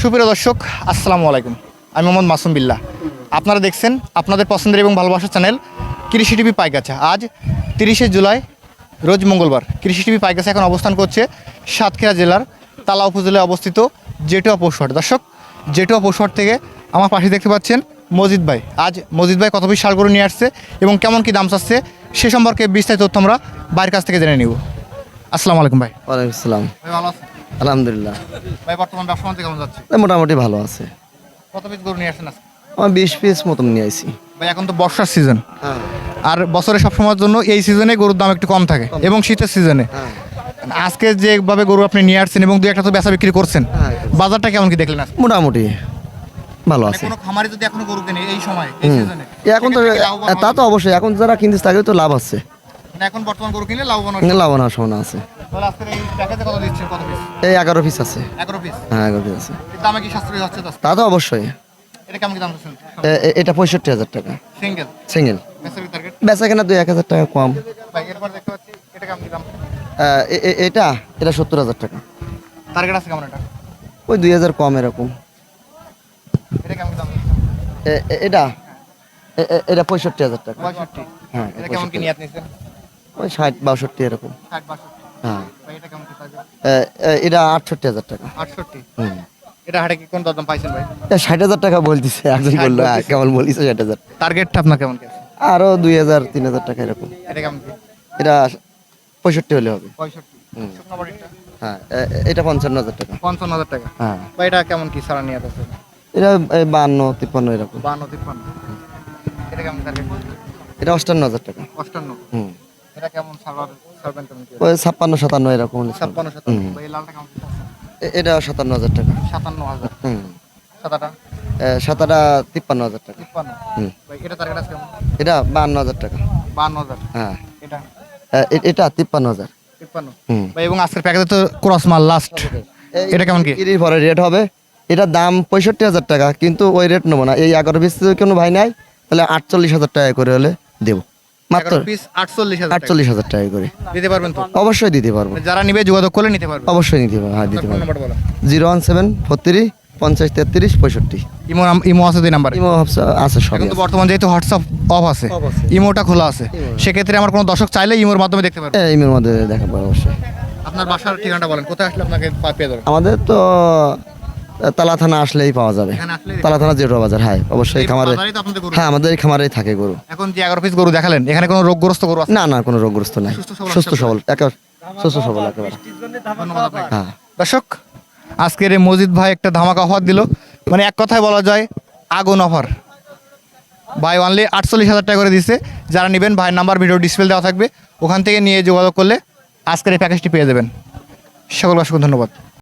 সুপ্রিয় দর্শক আসসালামু আলাইকুম। আমি মোহাম্মদ মাসুম বিল্লাহ। আপনারা দেখছেন আপনাদের পছন্দের এবং ভালোবাসার চ্যানেল কৃষি টিভি পাইকাছা আজ তিরিশে জুলাই রোজ মঙ্গলবার। কৃষি টিভি পাইকাছা এখন অবস্থান করছে সাতক্ষীরা জেলার তালা উপজেলায় অবস্থিত জেটুয়া পৌষহাট। দর্শক জেটুয়া পৌষহাট থেকে আমার পাশে দেখতে পাচ্ছেন মজিদ ভাই। আজ মজিদ ভাই কত পিস সার গরু নিয়ে আসছে এবং কেমন কি দাম চাচ্ছে সে সম্পর্কে বিস্তারিত তথ্য আমরা বাইরের কাছ থেকে জেনে নিব। আসসালামু আলাইকুম ভাই। ওয়ালাইকুম আসসালাম। ভাই ভালো আছেন? আলহামদুলিল্লাহ। ভাই বর্তমান ব্যবসা বাণিজ্য কেমন যাচ্ছে? মোটামুটি ভালো আছে। কত পিস গরু নিয়ে আজকে? আমার বিশ পিস মতন নিয়ে আইছি। ভাই এখন তো বর্ষার সিজন হ্যাঁ। আর বছরে সবসময়ের জন্য এই সিজনে গরুর দাম একটু কম থাকে এবং শীতের সিজনে হ্যাঁ। আজকে যেভাবে গরু আপনি নিয়ে আসছেন এবং দু একটা তো বেচা বিক্রি করছেন হ্যাঁ। বাজারটা কেমন কি দেখলেন মোটামুটি ভালো মানে আছে। কোনো খামারে যদি এখনও গরু কেনে এই সময় এই সিজনে এখন তো তা তো অবশ্যই এখন যারা কিনতেছে তাদের তো লাভ আছে। মানে এখন বর্তমান গরু কিনলে লাভবান হবে। লাভ সম্ভাবনা আছে। তাহলে আজকের এই প্যাকেজে কত দিচ্ছেন? কত পিস এই এগারো পিস আছে। এগারো পিস হ্যাঁ এগারো পিস আছে। দামে কি সাশ্রয়ী হচ্ছে তো? তা তো অবশ্যই। এটা কেমন দাম পঁয়ষট্টি হাজার টাকা। সিঙ্গেল সিঙ্গেল বেচা কেনা দুই এক হাজার টাকা কম। ভাই এরপর দেখতে পাচ্ছি এটা কেমন দাম? এটা এটা সত্তর হাজার টাকা। টার্গেট আছে কেমন এটা? ওই দুই হাজার কম এরকম। এটা কেমন দাম? এটা পঁয়ষট্টি হাজার টাকা। পঁয়ষট্টি। হ্যাঁ এটা কেমন কি ওই ষাট বাষট্টি এরকম। ষাট বাষট্টি। এটা আটষট্টি হাজার টাকা। আটষট্টি? এটা হাটে কি কোন দরদাম পাইছেন ভাই? ষাট হাজার টাকা বলতেছে একজন বলল হ্যাঁ, কেমন বলিস ষাট হাজার। টার্গেটটা আপনার কেমন আরও দুই হাজার তিন হাজার টাকা এরকম। এটা কেমন এটা পঁয়ষট্টি হলে হবে। পঁয়ষট্টি। হ্যাঁ এটা পঞ্চান্ন হাজার টাকা। পঞ্চান্ন হাজার টাকা। হ্যাঁ। বা এটা কেমন কি সারা নিয়ে আছে এটা বান্ন তিপ্পান্ন এরকম। বান্ন তিপ্পান্ন। এটা কেমন টার্গেট এটা অষ্টান্ন হাজার টাকা। অষ্টান্ন। হুম। এটা কেমন সার্ভার সার্ভেন্ট ওই ছাপ্পান্ন সাতান্ন এরকম ছাপ্পান্ন সাতান্ন। এই লালটা কেমন কি আছে? এ- এটা সাতান্ন হাজার টাকা। সাতান্ন হাজার। হুম। সাতাটা? সাতাটা তিপ্পান্ন হাজার টাকা। তিপ্পান্ন। হুম। এটা টার্গেট আছে কেমন? এটা বান্ন হাজার টাকা। বান্ন হাজার। হ্যাঁ। এটা? এ- এ- এটা তিপ্পান্ন হাজার। তিপ্পান্ন। হুম। এবং আজকের প্যাকেজে তো ক্রস মাল লাস্ট এটা কেমন কি? পরে রেট হবে। এটা দাম পঁয়ষট্টি হাজার টাকা কিন্তু ওই রেট নেব না। এই এগারো পিস কোনো ভাই নাই তাহলে আটচল্লিশ হাজার টাকা করে হলে দেবো। মাত্র পিস আটচল্লিশ হাজার আটচল্লিশ হাজার টাকা করে। দিতে পারবেন তো? অবশ্যই দিতে পারব। যারা নিবে যোগাযোগ করলে নিতে পারবে। অবশ্যই নিতে পারব হ্যাঁ দিতে পারব। Zero one seven four three পঞ্চাশ তেত্রিশ পঁয়ষট্টি। ইমো নাম- ইমো আছে দুই নাম্বারে? ইমো আছে বর্তমান যেহেতু হোয়াটসঅ্যাপ অফ আছে ইমোটা খোলা আছে। সেক্ষেত্রে আমার কোনো দর্শক চাইলে ইমোর মাধ্যমে দেখতে পারবে। ইমোর মধ্যে দেখা পাবো অবশ্যই। আপনার বাসার ঠিকানাটা বলেন কোথায় আসলে আপনাকে পেয়ে যাবে আমাদের তো তালা থানা আসলেই পাওয়া যাবে। তালা থানা জিরো বাজার হ্যাঁ অবশ্যই খামারে হ্যাঁ আমাদের এই খামারেই থাকে গরু। এখন যে এগারো পিস গরু দেখালেন এখানে কোনো রোগগ্রস্ত গরু আছে? না না কোনো রোগগ্রস্ত নাই। সুস্থ সবল সুস্থ সবল একেবারে সুস্থ সবল একেবারে। হ্যাঁ। দর্শক আজকের এই মজিদ ভাই একটা ধামাকা অফার দিল। মানে এক কথায় বলা যায় আগুন অফার। ভাই অনলি আটচল্লিশ হাজার টাকা করে দিচ্ছে যারা নেবেন ভাইয়ের নাম্বার ভিডিও ডিসপ্লে দেওয়া থাকবে। ওখান থেকে নিয়ে যোগাযোগ করলে আজকের এই প্যাকেজটি পেয়ে যাবেন। সকল অসংখ্য ধন্যবাদ।